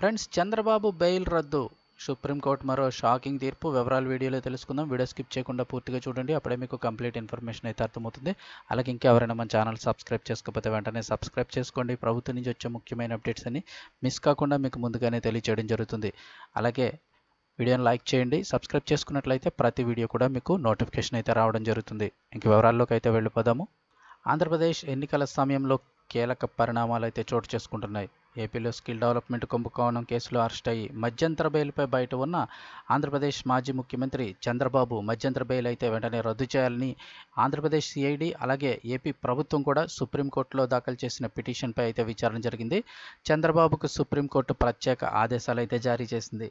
Friends Chandrababu bail రద్దు. Supreme court మరో shocking తీర్పు. వివరాలు వీడియోలో తెలుసుకుందాం. వీడియో స్కిప్ చేయకుండా పూర్తిగా చూడండి. అప్పుడే మీకు కంప్లీట్ ఇన్ఫర్మేషన్ అయితే అర్థమవుతుంది. అలాగే ఇంకెవరైనా మన ఛానల్ సబ్స్క్రైబ్ చేసుకోకపోతే వెంటనే సబ్స్క్రైబ్ చేసుకోండి. ప్రభుత్వం నుంచి వచ్చే ముఖ్యమైన అప్డేట్స్ అన్ని మిస్ కాకుండా మీకు ముందుగానే తెలియజేయడం జరుగుతుంది. అలాగే వీడియోని లైక్ చేయండి. సబ్స్క్రైబ్ చేసుకున్నట్లయితే ప్రతి వీడియో కూడా మీకు నోటిఫికేషన్ అయితే రావడం జరుగుతుంది. ఇంక వివరాల్లోకి అయితే వెళ్ళిపోదాము. ఆంధ్రప్రదేశ్ ఎన్నికల సమయంలో కీలక పరిణామాలు అయితే చోటు చేసుకుంటున్నాయి. ఏపీలో స్కిల్ డెవలప్మెంట్ కుంభకోణం కేసులో అరెస్ట్ అయ్యి మధ్యంతర బెయిల్పై బయట ఉన్న ఆంధ్రప్రదేశ్ మాజీ ముఖ్యమంత్రి చంద్రబాబు మధ్యంతర బెయిల్ అయితే వెంటనే రద్దు చేయాలని ఆంధ్రప్రదేశ్ సిఐడి అలాగే ఏపీ ప్రభుత్వం కూడా సుప్రీంకోర్టులో దాఖలు చేసిన పిటిషన్పై అయితే విచారణ జరిగింది. చంద్రబాబుకు సుప్రీంకోర్టు ప్రత్యేక ఆదేశాలు అయితే జారీ చేసింది.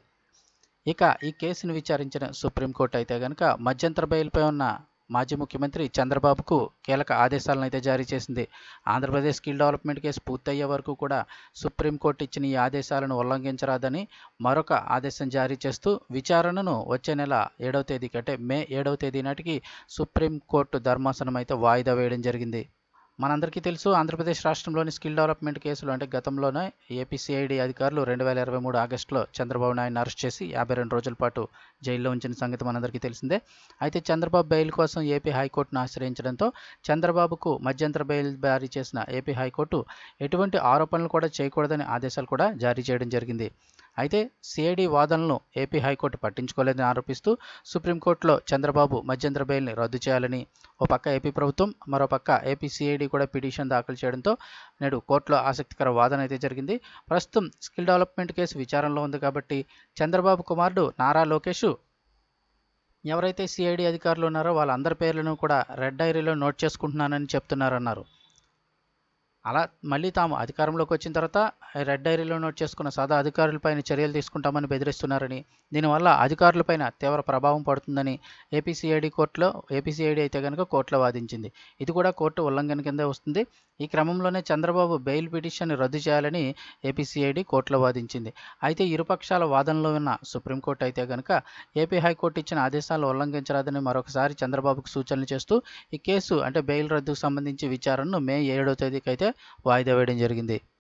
ఇక ఈ కేసును విచారించిన సుప్రీంకోర్టు అయితే కనుక మధ్యంతర బెయిల్పై ఉన్న మాజీ ముఖ్యమంత్రి చంద్రబాబుకు కీలక ఆదేశాలను అయితే జారీ చేసింది. ఆంధ్రప్రదేశ్ స్కిల్ డెవలప్మెంట్ కేసు పూర్తయ్యే వరకు కూడా సుప్రీంకోర్టు ఇచ్చిన ఈ ఆదేశాలను ఉల్లంఘించరాదని మరొక ఆదేశం జారీ చేస్తూ విచారణను వచ్చే నెల ఏడవ తేదీకి అంటే మే ఏడవ తేదీ నాటికి సుప్రీంకోర్టు ధర్మాసనం అయితే వాయిదా వేయడం జరిగింది. మనందరికీ తెలుసు ఆంధ్రప్రదేశ్ రాష్ట్రంలోని స్కిల్ డెవలప్మెంట్ కేసులు అంటే గతంలోనే ఏపీసీఐడి అధికారులు రెండు వేల ఇరవై మూడు ఆగస్టులో చంద్రబాబు నాయుడుని అరెస్ట్ చేసి యాభై రెండు రోజుల పాటు జైల్లో ఉంచిన సంగతి మనందరికీ తెలిసిందే. అయితే చంద్రబాబు బెయిల్ కోసం ఏపీ హైకోర్టును ఆశ్రయించడంతో చంద్రబాబుకు మధ్యంతర బెయిల్ జారీ చేసిన ఏపీ హైకోర్టు ఎటువంటి ఆరోపణలు కూడా చేయకూడదని ఆదేశాలు కూడా జారీ చేయడం జరిగింది. అయితే సిఐడి వాదనలను ఏపీ హైకోర్టు పట్టించుకోలేదని ఆరోపిస్తూ సుప్రీంకోర్టులో చంద్రబాబు మధ్యంతర బెయిల్ని రద్దు చేయాలని ఓ పక్క ఏపీ ప్రభుత్వం మరో పక్క ఏపీ సిఐడి కూడా పిటిషన్ దాఖలు చేయడంతో నేడు కోర్టులో ఆసక్తికర వాదన అయితే జరిగింది. ప్రస్తుతం స్కిల్ డెవలప్మెంట్ కేసు విచారణలో ఉంది కాబట్టి చంద్రబాబు కుమారుడు నారా లోకేష్ ఎవరైతే సిఐడి అధికారులు ఉన్నారో వాళ్ళందరి పేర్లను కూడా రెడ్ డైరీలో నోట్ చేసుకుంటున్నానని చెప్తున్నారన్నారు. అలా మళ్ళీ తాము అధికారంలోకి వచ్చిన తర్వాత రెడ్ డైరీలో నోట్ చేసుకున్న సాదా అధికారులపైన చర్యలు తీసుకుంటామని బెదిరిస్తున్నారని దీనివల్ల అధికారులపైన తీవ్ర ప్రభావం పడుతుందని ఏపీసీఐడి కోర్టులో ఏపీసీఐడి అయితే కనుక కోర్టులో వాదించింది. ఇది కూడా కోర్టు ఉల్లంఘన కిందే వస్తుంది. ఈ క్రమంలోనే చంద్రబాబు బెయిల్ పిటిషన్ రద్దు చేయాలని ఏపీసీఐడి కోర్టులో వాదించింది. అయితే ఇరుపక్షాల వాదనలో ఉన్న సుప్రీంకోర్టు అయితే కనుక ఏపీ హైకోర్టు ఇచ్చిన ఆదేశాలు ఉల్లంఘించరాదని మరొకసారి చంద్రబాబుకు సూచనలు చేస్తూ ఈ కేసు అంటే బెయిల్ రద్దుకు సంబంధించి విచారణను మే ఏడో తేదీకి అయితే వాయిదా వేయడం జరిగింది.